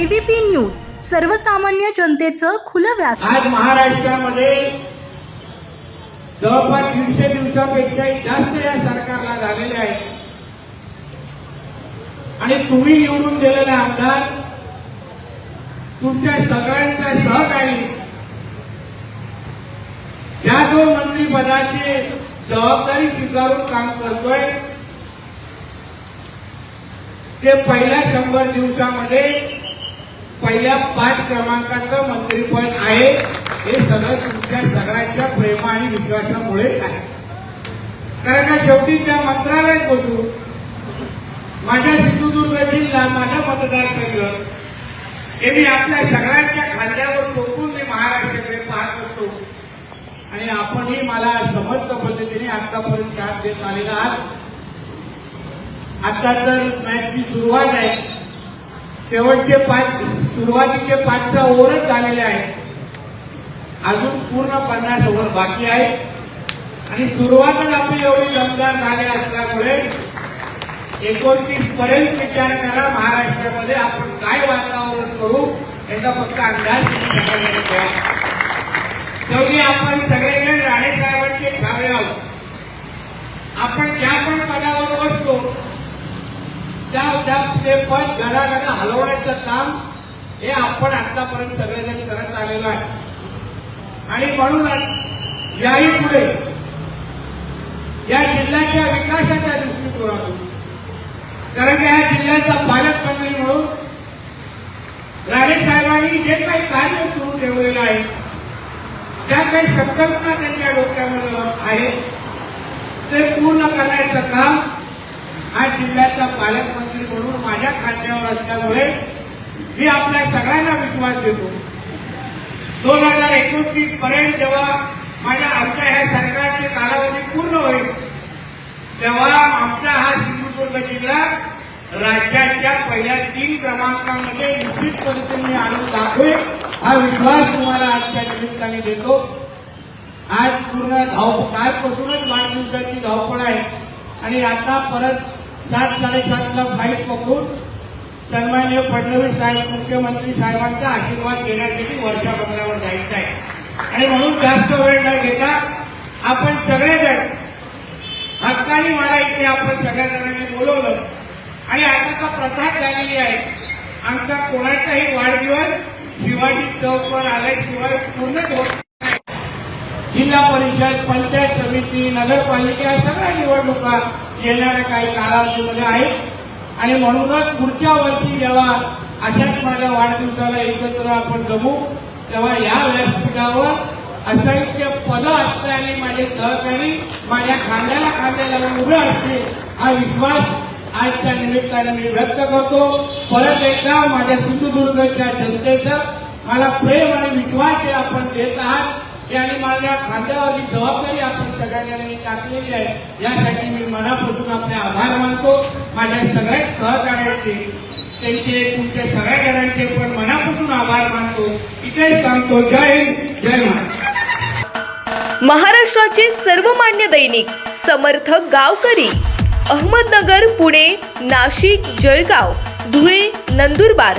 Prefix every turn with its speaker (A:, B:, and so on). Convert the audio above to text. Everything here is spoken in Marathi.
A: एबीपी न्यूज सर्वसामान्य जनतेचं खुलं व्यास
B: आज महाराष्ट्रामध्ये जवळपास दीडशे दिवसापेक्षाही जास्त या सरकारला झालेले आहेत. आणि तुम्ही निवडून दिलेले आमदार तुमच्या सगळ्यांच्या सहकारी या जो मंत्रीपदाची जबाबदारी स्वीकारून काम करतोय. ते पहिल्या शंभर दिवसामध्ये पहिल्या पाच क्रमांकाचं मंत्रीपद आहे. हे सगळं तुमच्या सगळ्यांच्या प्रेम आणि विश्वासामुळे आहे. कारण का शेवटी त्या मंत्रालयात बसून माझ्या सिंधुदुर्ग जिल्हा माझा मतदारसंघ हे मी आपल्या सगळ्यांच्या खांद्यावर सोपून मी महाराष्ट्राकडे पाहत असतो. आणि आपणही मला समर्थ पद्धतीने आतापर्यंत साथ देत आलेला आहात. आता तर मॅचची सुरुवात आहे. शेवटचे पाच सुरुवातीचे पाचचा ओव्हरच झालेले आहेत. अजून पूर्ण पन्नास ओव्हर बाकी आहेत. आणि सुरुवातच आपली एवढी दमदार झाली असल्यामुळे एकोणतीस पर्यंत विचार करा महाराष्ट्रामध्ये आपण काय वातावरण करू याचा फक्त अंदाज तुम्ही शेवटी आपण सगळेजण राणेसाहेबांचे ठावे आहोत. आपण ज्या पण पदावर बसतो त्या त्या ते पद घराघरा हलवण्याचं काम हे आपण आतापर्यंत सगळेजण करत आलेलो आहे. आणि म्हणूनच याही पुढे या जिल्ह्याच्या विकासाच्या दृष्टिकोनातून कारण की या जिल्ह्याचा पालकमंत्री म्हणून राणेसाहेबांनी जे काही कार्य सुरू ठेवलेलं आहे त्या काही संकल्पना त्यांच्या डोक्यामध्ये आहेत ते पूर्ण करण्याचं काम हा जिल्ह्याचा पालकमंत्री म्हणून माझ्या खात्यावर असल्यामुळे मी आपल्या सगळ्यांना विश्वास देतो. दोन हजार एकोणतीस पर्यंत जेव्हा माझ्या आमच्या ह्या सरकारचे कालावधी पूर्ण होईल तेव्हा आमचा हा सिंधुदुर्ग जिल्हा राज्याच्या पहिल्या तीन क्रमांकामध्ये निश्चित पद्धतीने आणून दाखवेल हा विश्वास तुम्हाला आजच्या निमित्ताने देतो. आज पूर्ण धाव कालपासूनच वाढदिवसाची धावपळ आहे आणि आता परत सात साडेसातला फ्लाईट पकडून सन्मान्य फडणवीस साहेब मुख्यमंत्री साहेबांचा आशीर्वाद घेण्यासाठी वर्षा बंगल्यावर जायचं आहे. आणि म्हणून जास्त वेळ न घेता आपण सगळेजण हक्काने मला इथे आपण सगळ्या जणांनी बोलवलं. आणि आता तर प्रथा झालेली आहे. आमचा कोणाचाही वाढदिवस शिवाजी चौकवर आल्याशिवाय पूर्णच जिल्हा परिषद पंचायत समिती नगरपालिका सगळ्या निवडणुका येणाऱ्या काही कालावधीमध्ये आहेत. आणि म्हणूनच पुढच्या वर्षी जेव्हा अशाच माझ्या वाढदिवसाला एकत्र आपण जमू तेव्हा या व्यासपीठावर असंख्य पदं असणारे माझे सहकारी माझ्या खांद्याला खांद्याला उभे असतील हा विश्वास आजच्या निमित्ताने मी व्यक्त करतो. परत एकदा माझ्या सिंधुदुर्गच्या जनतेचं मला प्रेम आणि विश्वास जे आपण देत आहात आणि माझ्या खांद्यावरची जबाबदारी आपण सगळ्यांनी टाकलेली आहे. यासाठी मी मनापासून आपले आभार मानतो. माझ्या सगळ्या सहकार्याचे त्यांचे तुमच्या सगळ्या जणांचे पण मनापासून आभार मानतो. इथेच सांगतो जय हिंद. जय महाराष्ट्र.
C: महाराष्ट्राचे सर्वमान्य दैनिक समर्थ गावकरी अहमदनगर पुणे नाशिक जळगाव धुळे नंदुरबार